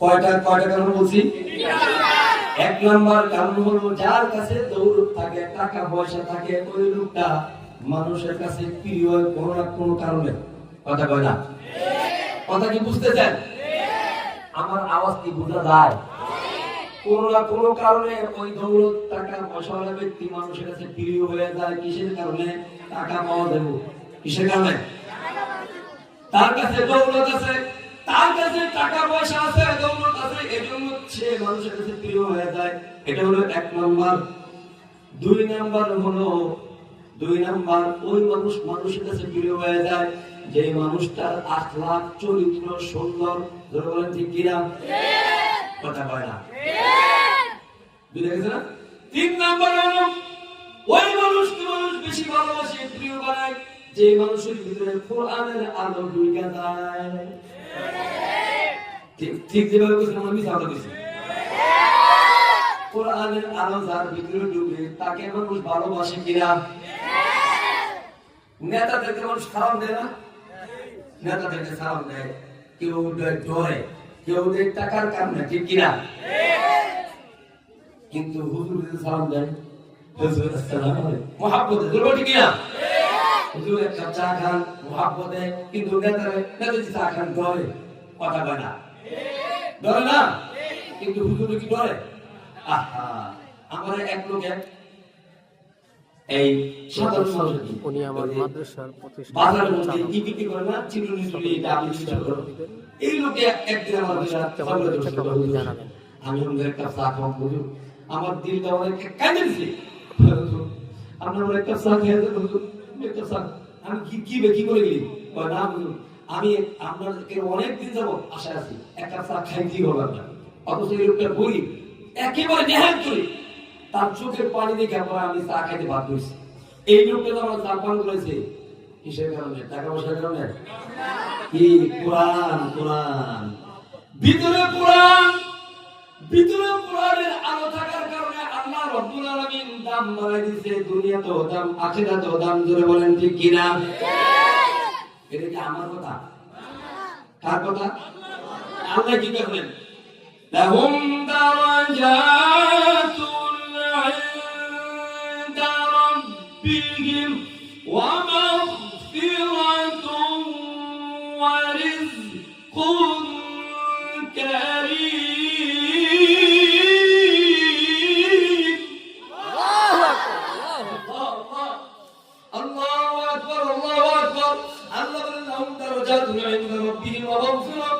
কয়টা কয়টা কারণ এক নাম্বার কারণ হলো যার কাছে দৌলত থাকে টাকা পয়সা থাকে ওই লোকটা মানুষের কাছে প্রিয় কোনো না কোনো কারণে কথা কয় না কথা কি বুঝতেছেন আমার আওয়াজ কি বোঝা যায়? না কারণে ওই দৌলত টাকা পয়সাওয়ালা ব্যক্তি মানুষের কাছে প্রিয় হয়ে যায়, কিসের কারণে? টাকা পাওয়া দেব কিসের কারণে? তার কাছে দৌলত আছে, তার কাছে টাকা পয়সা আছে, দৌলত আছে, এজন্য সে মানুষের কাছে প্রিয় হয়ে যায়। এটা হলো এক নাম্বার। দুই নাম্বার হলো, দুই নাম্বার, ওই মানুষ, মানুষের কাছে প্রিয় হয়ে যায়। যে মানুষটার আখলাখ চরিত্র সুন্দর, ধরে বলেন ঠিক কিনা? কথা কয় না। তিন ওই মানুষকে মানুষ বেশি ভালোবাসে, প্রিয় বানায় যে মানুষের ভিতরে কোরআনের আলো ঠিক যেভাবে কোরআনের আলো যার ভিতরে ঢুকে, তাকে মানুষ ভালোবাসে কিনা? নেতাদেরকে মানুষ সালাম দেয় না? নেতাদেরকে সালাম দেয়, কেউ ডরে কেউ টাকার কারণে, ঠিক কিনা? কিন্তু হুজুর সালাম কাপ চা খান, মহাব্বতে কথা কয় না। কিন্তু হুজুর কি ডরে আহা, আমার এক লোক এই সাধারণ মানুষ উনি আমার মাদ্রাসার মধ্যে কি বিক্রি করে না? আমি বিক্রি করো এই লোকে একদিন আমার বিশাল কেমন লেগেছে কমেন্টে জানাবেন। আমি আমাদের একটা চা খাওয়া বুঝুন আমার দিলটা অনেক কাঁদে আপনার আমার একটা চা খেয়ে একটা চা আমি কি কি কি করে গেলি না আমি আপনার অনেক দিন যাব আশা আছি একটা চা খাই কি হবে আপনার? অথচ এই লোকটা গরিব একেবারে করি তার চোখের পানি দিয়ে আমরা আমি চা খাইতে বাধ্য হয়েছি। এই লোকটা তো আমার জাপান করেছে। কিসের কারণে? টাকা পয়সার কারণে? কি কোরআন কোরআন। ভিতরে কোরআন, ভিতরে কোরআনের আলো থাকার কারণে আল্লাহ রব্বুল আলামিন দাম বাড়াই দিয়েছে দাম দাম ধরে বলেন ঠিক এটা কি আমার কথা? কার কথা? আল্লাহ কি করবেন? লাহুম দাওয়া ربهم ومغفرة ورزق كريم الله أكبر الله أكبر الله لهم درجات عند ربهم ومغفرة